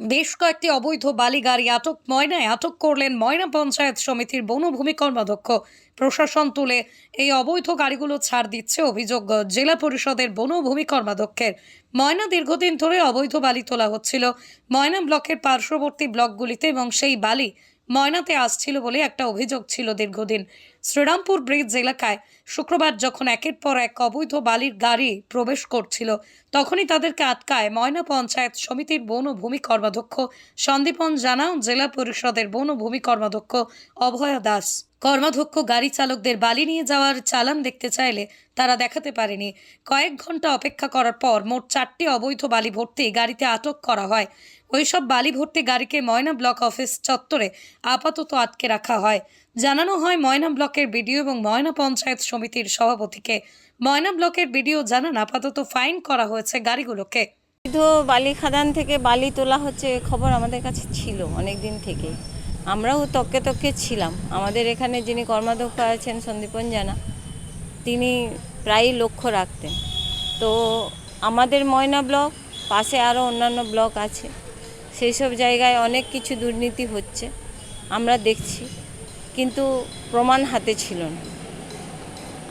বেশ কয়েকটি অবৈধ বালি গাড়ি আটক, ময়নায় আটক করলেন ময়না পঞ্চায়েত সমিতির বনভূমি কর্মাধ্যক্ষ। প্রশাসন তুলে এই অবৈধ গাড়িগুলো ছাড় দিচ্ছে অভিযোগ জেলা পরিষদের বনভূমি কর্মাধ্যক্ষের। ময়না দীর্ঘদিন ধরে অবৈধ বালি তোলা হচ্ছিল। ময়না ব্লকের পার্শ্ববর্তী ব্লকগুলিতে এবং সেই বালি ময়নাতে আসছিল বলে একটা অভিযোগ ছিল দীর্ঘদিন। শ্রীরামপুর ব্রিজ এলাকায় শুক্রবার যখন একের পর এক অবৈধ বালির গাড়ি প্রবেশ করছিল, তখনই তাদেরকে আটকায় ময়না পঞ্চায়েত সমিতির বন ও ভূমি কর্মাধ্যক্ষ সন্দীপন জানাও, জেলা পরিষদের বন ও ভূমি কর্মাধ্যক্ষ অভয়া দাস। কর্মাধ্যক্ষ গাড়ি চালকদের বালি নিয়ে যাওয়ার চালান দেখতে চাইলে তারা দেখাতে পারেনি। কয়েক ঘণ্টা অপেক্ষা করার পর মোট চারটি অবৈধ বালি ভর্তি গাড়িতে আটক করা হয়। ওইসব বালি ভর্তি গাড়িকে ময়না ব্লক অফিস চত্বরে আপাতত আটকে রাখা হয়। জানানো হয়, ময়না ব্লকের বিডিও এবং ময়না পঞ্চায়েত সমিতির সভাপতিকে। ময়না ব্লকের বিডিও জানান, আপাতত ফাইন করা হয়েছে গাড়িগুলোকে। বালি খাদান থেকে বালি তোলা হচ্ছে খবর আমাদের কাছে ছিল অনেক দিন থেকেই। আমরাও তককে তককে ছিলাম। আমাদের এখানে যিনি কর্মাধ্যক্ষ আছেন সন্দীপন জানা, তিনি প্রায়ই লক্ষ্য রাখতেন। তো আমাদের ময়না ব্লক, পাশে আরও অন্যান্য ব্লক আছে। সেই সব জায়গায় অনেক কিছু দুর্নীতি হচ্ছে, আমরা দেখছি। কিন্তু প্রমাণ হাতে ছিল না।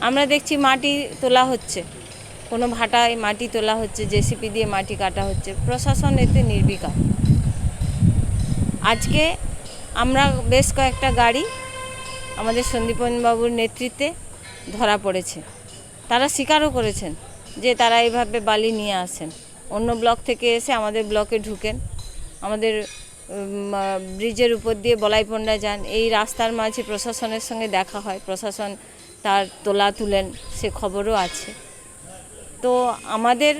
আমরা দেখছি মাটি তোলা হচ্ছে, কোনো ভাটায় মাটি তোলা হচ্ছে, জেসিপি দিয়ে মাটি কাটা হচ্ছে, প্রশাসন এতে নির্বিকার। আজকে আমরা বেশ কয়েকটা গাড়ি আমাদের সন্দীপন বাবুর নেতৃত্বে ধরা পড়েছে। তারা স্বীকারও করেছেন যে তারা এইভাবে বালি নিয়ে আসেন। অন্য ব্লক থেকে এসে আমাদের ব্লকে ঢুকেন। আমাদের ব্রিজের উপর দিয়ে বলাইপন্ডা যান। এই রাস্তার মাঝে প্রশাসনের সঙ্গে দেখা হয়। প্রশাসন তার তোলা তুলেন, সে খবরও আছে। তো আমাদের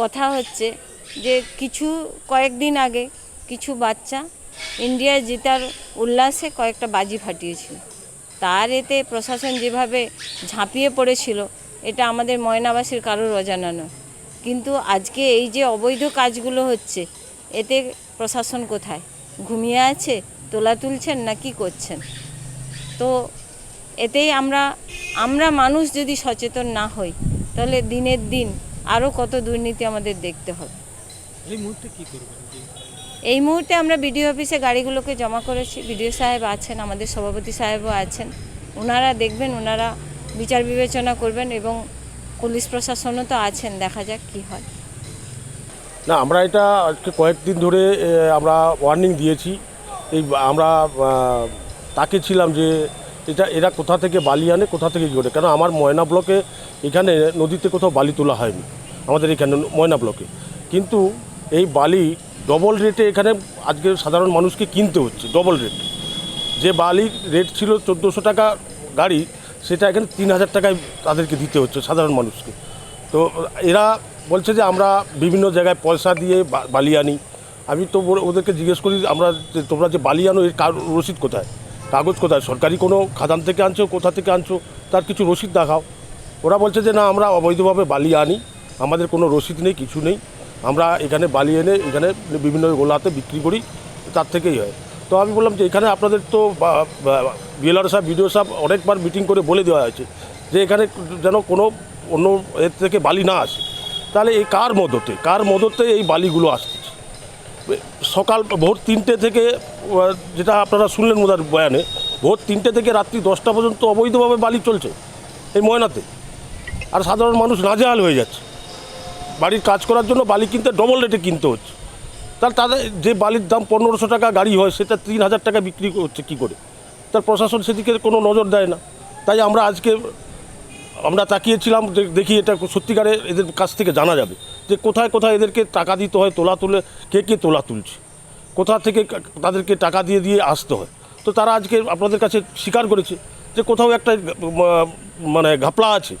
কথা হচ্ছে যে কিছু কয়েকদিন আগে কিছু বাচ্চা ইন্ডিয়া জেতার উল্লাসে কয়েকটা বাজি ফাটিয়েছিল। তার এতে প্রশাসন যেভাবে ঝাঁপিয়ে পড়েছিল, এটা আমাদের ময়নাবাসীর কারোর অজানা নয়। কিন্তু আজকে এই যে অবৈধ কাজগুলো হচ্ছে, এতে প্রশাসন কোথায়? ঘুমিয়ে আছে, তোলা তুলছেন না কি করছেন? তো এতেই আমরা আমরা মানুষ যদি সচেতন না হই, তাহলে দিনের দিন আরও কত দুর্নীতি আমাদের দেখতে হবে। এই মুহূর্তে কি করবেন? এই মুহূর্তে আমরা বিডিও অফিসে গাড়িগুলোকে জমা করেছি। বিডিও সাহেব আছেন, আমাদের সভাপতি সাহেবও আছেন। ওনারা দেখবেন ওনারা বিচার বিবেচনা করবেন এবং পুলিশ প্রশাসনও তো আছেন, দেখা যাক কি হয়। না, আমরা এটা আজকে কয়েকদিন ধরে আমরা ওয়ার্নিং দিয়েছি। এই, আমরা তাকে ছিলাম যে এটা, এরা কোথা থেকে বালি আনে, কোথা থেকে করে কেন আমার ময়না ব্লকে এখানে নদীতে কোথাও বালি তোলা হয়নি, আমাদের এখানে ময়না ব্লকে। কিন্তু এই বালি ডবল রেটে এখানে আজকে সাধারণ মানুষকে কিনতে হচ্ছে ডবল রেট যে বালির রেট ছিল চোদ্দোশো টাকা গাড়ি, সেটা এখানে তিন হাজার টাকায় তাদেরকে দিতে হচ্ছে সাধারণ মানুষকে। তো এরা বলছে যে আমরা বিভিন্ন জায়গায় পয়সা দিয়ে বালি আনি। আমি তো ওদেরকে জিজ্ঞেস করি, আমরা তোমরা যে বালি আনো, এর কার রসিদ কোথায়? কাগজ কোথায়? সরকারি কোনো খাদান থেকে আনছো, কোথা থেকে আনছো? তার কিছু রসিদ দেখাও। ওরা বলছে যে না, আমরা অবৈধভাবে বালি আনি। আমাদের কোনো রসিদ নেই, কিছু নেই। আমরা এখানে বালি এনে এখানে বিভিন্ন গোলাতে বিক্রি করি, তার থেকেই হয়। তো আমি বললাম যে এখানে আপনাদের তো বিএলআর সাহেব, বিডিও সাহেব অনেকবার মিটিং করে বলে দেওয়া হয়েছে যে এখানে যেন কোনো অন্য এর থেকে বালি না আসে। তাহলে এই কার মদতে? কার মদতে এই বালিগুলো আসতেছে সকাল ভোর তিনটে থেকে যেটা আপনারা শুনলেন মোদার বয়ানে, ভোর তিনটে থেকে রাত্রি দশটা পর্যন্ত অবৈধভাবে বালি চলছে এই ময়নাতে। আর সাধারণ মানুষ নাজেহাল হয়ে যাচ্ছে। বাড়ির কাজ করার জন্য বালি কিনতে ডবল রেটে কিনতে হচ্ছে। তার তাদের যে বালির দাম পনেরোশো টাকা গাড়ি হয়, সেটা তিন হাজার টাকা বিক্রি হচ্ছে কী করে? তার প্রশাসন সেদিকে কোনো নজর দেয় না। তাই আমরা আজকে, আমরা তাকিয়েছিলাম যে দেখি এটা সত্যিকারে এদের কাছ থেকে জানা যাবে যে কোথায় কোথায় এদেরকে টাকা দিতে হয়, তোলা তুলে, কে কে তোলা তুলছে? কোথা থেকে তাদেরকে টাকা দিয়ে দিয়ে আসতে হয়? তো তারা আজকে আপনাদের কাছে স্বীকার করেছে যে কোথাও একটা মানে ঘাপলা আছে।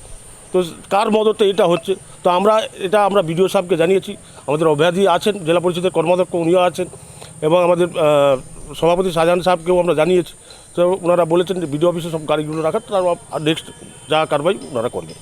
তো কার মদতে এটা হচ্ছে? তো আমরা, এটা আমরা বিডিও সাহেবকে জানিয়েছি, আমাদের অভ্যাধি আছেন, জেলা পরিষদের কর্মাধ্যক্ষ উনিও আছেন, এবং আমাদের সভাপতি শাহজাহান সাহেবকেও আমরা জানিয়েছি। তো ওনারা বলেছেন যে বিডিও অফিসে সব গাড়িগুলো রাখার তার নেক্সট যা কারবাই ওনারা করবেন।